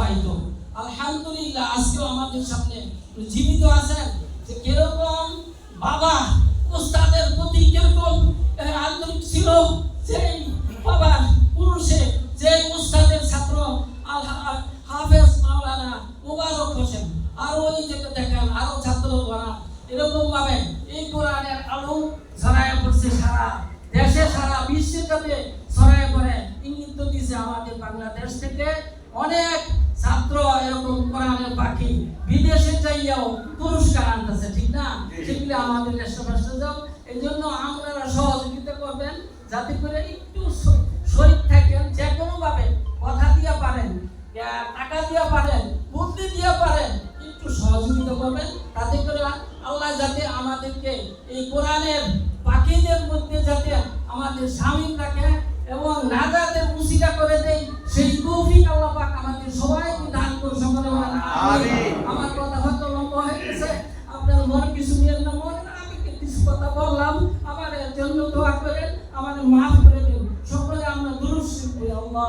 খাওয়াইতো আলহামদুলিল্লাহ, আজকেও আমাদের সামনে জীবিত আছেন যে কীরকম বাবা, উস্তাদের প্রতি কীরকম আন্তরিক ছিল সেই বাবার পুরুষে, যে উস্তাদের ছাত্র হাফেজ মাওলানা মুবারক হোসেন। আর ওই যে দেখেন আরও ছাত্র ধরা এরকম ভাবে এই কোরআনের আলো ছড়ায় পড়ছে সারা দেশে, সারা বিশ্বে যাতে ছড়ায় পড়ে। ইঙ্গিত দিছে আমাদের বাংলাদেশ থেকে অনেক ছাত্র এরকম কোরআনের পাখি। বিদেশে যাইয়াও পুরস্কার আনতেছে ঠিক না? সেগুলো আমাদের দেশে রাষ্ট্র যাও। এই জন্য আপনারা সহযোগিতা করবেন যাতে করে একটু শ- শহীদ থাকেন যে কোনো ভাবে কথা দিয়া পারেন টাকা দিয়া পারেন বুদ্ধি দিয়া পারেন একটু সহযোগিতা করবেন। তাতে করে আল্লাহ যাতে আমাদেরকে এই কোরআনের পাখিদের মধ্যে যাতে আমাদের স্বামী রাখে এবং নাজাতের মুসিকা করে দেয় সেই তৌফিক আল্লাহ পাক আমাদের সবাইকে দান করে সকলে বলেন আমিন। আমার কথা হয়তো লম্বা হয়ে গেছে আপনার মনে কিছু নিয়ে না মনে না আমি কিছু কথা বললাম আমার দোয়া করেন আমাদের মাফ করে দেন। সকলে আমরা দুরুদ শিখব আল্লাহ।